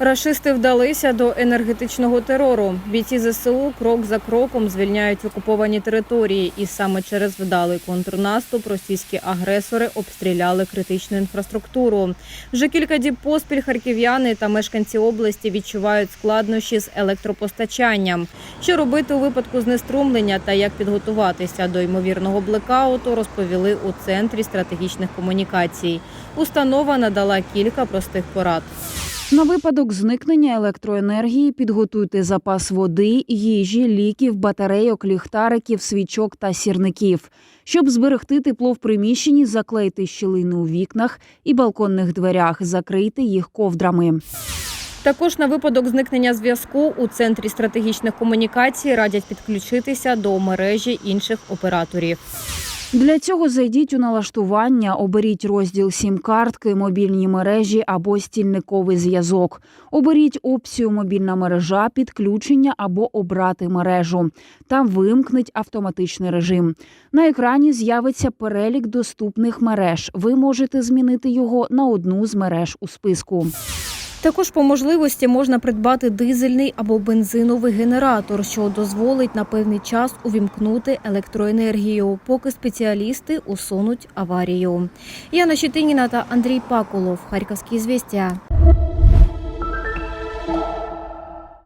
Рашисти вдалися до енергетичного терору. Бійці ЗСУ крок за кроком звільняють окуповані території, і саме через вдалий контрнаступ російські агресори обстріляли критичну інфраструктуру. Вже кілька діб поспіль харків'яни та мешканці області відчувають складнощі з електропостачанням. Що робити у випадку знеструмлення та як підготуватися до ймовірного блекауту, розповіли у центрі стратегічних комунікацій. Установа надала кілька простих порад. На випадок зникнення електроенергії підготуйте запас води, їжі, ліків, батарейок, ліхтариків, свічок та сірників. Щоб зберегти тепло в приміщенні, заклейте щілини у вікнах і балконних дверях, закрийте їх ковдрами. Також на випадок зникнення зв'язку у центрі стратегічних комунікацій радять підключитися до мережі інших операторів. Для цього зайдіть у налаштування, оберіть розділ сім-картки, мобільні мережі або стільниковий зв'язок. Оберіть опцію мобільна мережа, підключення або обрати мережу. Там вимкніть автоматичний режим. На екрані з'явиться перелік доступних мереж. Ви можете змінити його на одну з мереж у списку. Також по можливості можна придбати дизельний або бензиновий генератор, що дозволить на певний час увімкнути електроенергію, поки спеціалісти усунуть аварію. Яна Щетиніна та Андрій Пакулов. Харківські звістя.